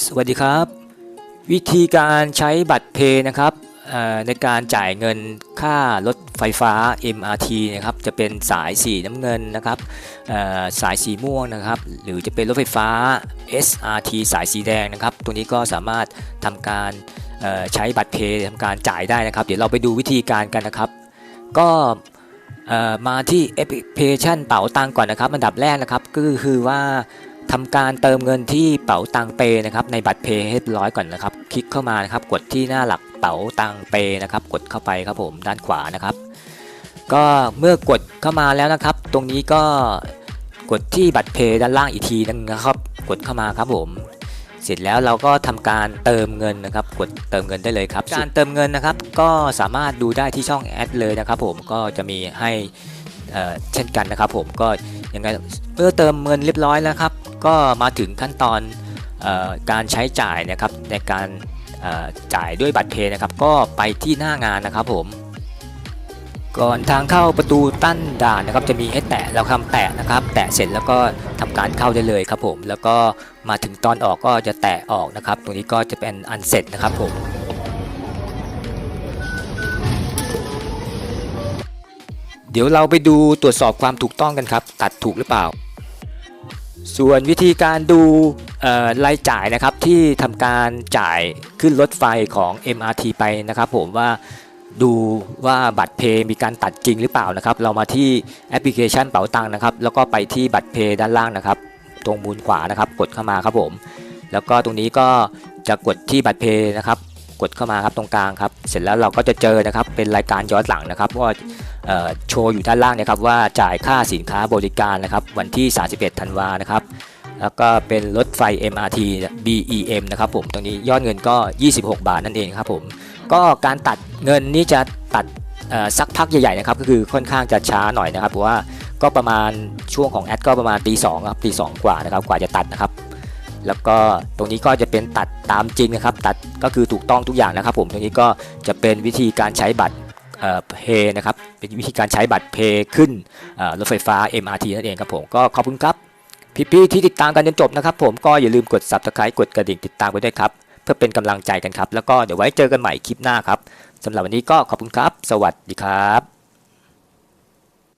สวัสดีครับ วิธีการใช้บัตรเพย์นะครับในการจ่ายเงินค่ารถไฟฟ้า MRT นะครับจะเป็นสายสีน้ำเงินนะครับสายสีม่วงนะครับ หรือจะเป็นรถไฟฟ้า SRT สายสีแดงนะครับ ตัวนี้ก็สามารถทำการใช้บัตรเพย์ทำการจ่ายได้นะครับ เดี๋ยวเราไปดูวิธีการกันนะครับ ก็มาที่แอปพลิเคชันเป๋าตังก่อนนะครับ อันดับแรกนะครับก็คือว่า ทำการเติมเงินที่เป๋าตังเปนะครับในบัตรเพย์ให้เรียบร้อยก่อนนะครับ คลิกเข้ามานะครับ กดที่หน้าหลักเป๋าตังเปนะครับ กดเข้าไปครับผมด้านขวานะครับ ก็เมื่อกดเข้ามาแล้วนะครับ ตรงนี้ก็กดที่บัตรเพย์ด้านล่างอีกทีนึงนะครับ กดเข้ามาครับผม เสร็จแล้วเราก็ทำการเติมเงินนะครับ กดเติมเงินได้เลยครับการเติมเงินนะครับ ก็สามารถดูได้ที่ช่องแอดเลยนะครับ ผมก็จะมีให้เอ่อเช่นกันนะครับ ผมก็ยังไงเมื่อเติมเงินเรียบร้อยแล้วครับ ก็มาถึงขั้นตอนออการใช้จ่ายนะครับในการจ่ายด้วยบัตรเพย์นะครับก็ไปที่หน้างานนะครับผม ก่อนทางเข้าประตูตั้นด่านนะครับจะมีให้แตะเราทำแตะนะครับ แตะเสร็จแล้วก็ทำการเข้าได้เลยครับผม แล้วก็มาถึงตอนออกก็จะแตะออกนะครับ ตรงนี้ก็จะเป็นอันเสร็จนะครับผมเดี๋ยวเราไปดูตรวจสอบความถูกต้องกันครับ ตัดถูกหรือเปล่า ส่วนวิธีการดูรายจ่ายนะครับที่ทำการจ่ายขึ้นรถไฟของ MRT ไปนะครับ ผมว่าดูว่าบัตรเพย์มีการตัดจริงหรือเปล่านะครับ เรามาที่แอปพลิเคชันเป๋าตังค์นะครับ แล้วก็ไปที่บัตรเพย์ด้านล่างนะครับ ตรงมูลขวานะครับ กดเข้ามาครับผม แล้วก็ตรงนี้ก็จะกดที่บัตรเพย์นะครับ กดเข้ามาครับตรงกลางครับ เสร็จแล้วเราก็จะเจอนะครับเป็นรายการย้อนหลังนะครับว่าโชว์อยู่ด้านล่างนะครับว่าจ่ายค่าสินค้าบริการนะครับวันที่ 31 ธันวานะครับแล้วก็เป็นรถไฟ MRT BEM นะครับผมตรงนี้ยอดเงินก็ 26 บาทนั่นเองครับผมก็การตัดเงินนี่จะตัดสักพักใหญ่ๆนะครับก็คือค่อนข้างจะช้าหน่อยนะครับเพราะว่าก็ประมาณช่วงของแอดก็ประมาณตีสองครับตีสองกว่านะครับกว่าจะตัดนะครับ แล้วก็ตรงนี้ก็จะเป็นตัดตามจริงนะครับ ตัดก็คือถูกต้องทุกอย่างนะครับ ผมตรงนี้ก็จะเป็นวิธีการใช้บัตรเพย์นะครับ เป็นวิธีการใช้บัตรเพย์ขึ้นรถไฟฟ้า MRT นั่นเองครับผมก็ขอบคุณครับพี่ๆที่ติดตามกันจนจบนะครับ ผมก็อย่าลืมกด Subscribe กดกระดิ่งติดตามไว้ด้วยครับ เพื่อเป็นกำลังใจกันครับ แล้วก็เดี๋ยวไว้เจอกันใหม่คลิปหน้าครับสำหรับวันนี้ก็ขอบคุณครับ สวัสดีครับ